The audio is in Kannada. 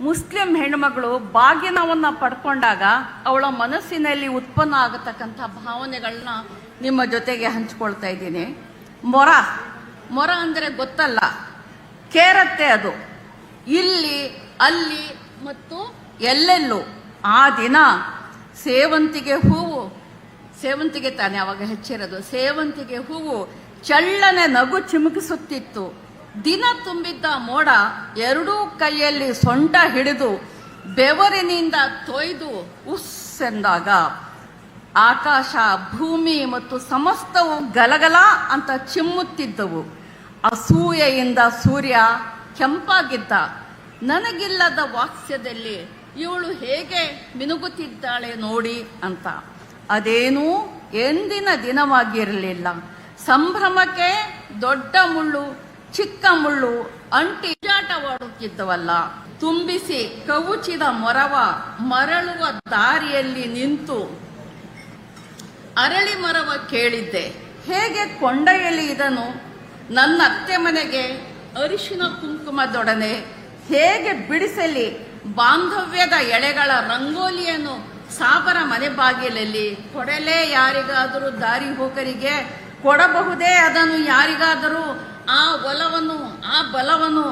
ಮುಸ್ಲಿಂ ಹೆಣ್ಮಗಳು ಬಾಗಿನವನ್ನ ಪಡ್ಕೊಂಡಾಗ ಅವಳ ಮನಸ್ಸಿನಲ್ಲಿ ಉತ್ಪನ್ನ ಆಗತಕ್ಕಂಥ ಭಾವನೆಗಳನ್ನ ನಿಮ್ಮ ಜೊತೆಗೆ ಹಂಚ್ಕೊಳ್ತಾ ಇದ್ದೀನಿ. ಮೊರ ಮೊರ ಅಂದರೆ ಗೊತ್ತಲ್ಲ, ಕೇರತ್ತೆ ಅದು. ಇಲ್ಲಿ, ಅಲ್ಲಿ ಮತ್ತು ಎಲ್ಲೆಲ್ಲೂ. ಆ ದಿನ ಸೇವಂತಿಗೆ ಹೂವು, ಸೇವಂತಿಗೆ ತಾನೆ ಅವಾಗ ಹೆಚ್ಚಿರೋದು, ಸೇವಂತಿಗೆ ಹೂವು ಚಳ್ಳನೆ ನಗು ಚಿಮುಕಿಸುತ್ತಿತ್ತು. ದಿನ ತುಂಬಿದ್ದ ಮೋಡ ಎರಡೂ ಕೈಯಲ್ಲಿ ಸೊಂಟ ಹಿಡಿದು ಬೆವರಿನಿಂದ ತೊಯ್ದು ಉಸ್ ಎಂದಾಗ ಆಕಾಶ, ಭೂಮಿ ಮತ್ತು ಸಮಸ್ತವು ಗಲಗಲ ಅಂತ ಚಿಮ್ಮುತ್ತಿದ್ದವು. ಅಸೂಯೆಯಿಂದ ಸೂರ್ಯ ಕೆಂಪಾಗಿದ್ದ. ನನಗಿಲ್ಲದ ವಾಕ್ಸ್ಯದಲ್ಲಿ ಇವಳು ಹೇಗೆ ಮಿನುಗುತ್ತಿದ್ದಾಳೆ ನೋಡಿ ಅಂತ. ಅದೇನೂ ಎಂದಿನ ದಿನವಾಗಿರಲಿಲ್ಲ. ಸಂಭ್ರಮಕ್ಕೆ ದೊಡ್ಡ ಮುಳ್ಳು ಚಿಕ್ಕ ಮುಳ್ಳು, ಅಂಟಿ ಜಾಟವಾಡುತ್ತಿದ್ದವಲ್ಲ ತುಂಬಿಸಿ ಕವುಚಿದ ಮೊರವ ಮರಳುವ ದಾರಿಯಲ್ಲಿ ನಿಂತು ಅರಳಿ ಮರವ ಕೇಳಿದ್ದೆ. ಹೇಗೆ ಕೊಂಡೊಯ್ಯಲಿ ಇದನ್ನು? ನನ್ನ ಅತ್ತೆ ಮನೆಗೆ ಅರಿಶಿನ ಕುಂಕುಮದೊಡನೆ ಹೇಗೆ ಬಿಡಿಸಲಿ? ಬಾಂಧವ್ಯದ ಎಳೆಗಳ ರಂಗೋಲಿಯನ್ನು ಸಾಬರ ಮನೆ ಬಾಗಿಲಲ್ಲಿ ಕೊಡಲೇ ಯಾರಿಗಾದರೂ ದಾರಿ ಹೋಕರಿಗೆ ಕೊಡಬಹುದೇ? ಅದನ್ನು ಯಾರಿಗಾದರೂ ಆ ಆ ಬಲವನ್ನು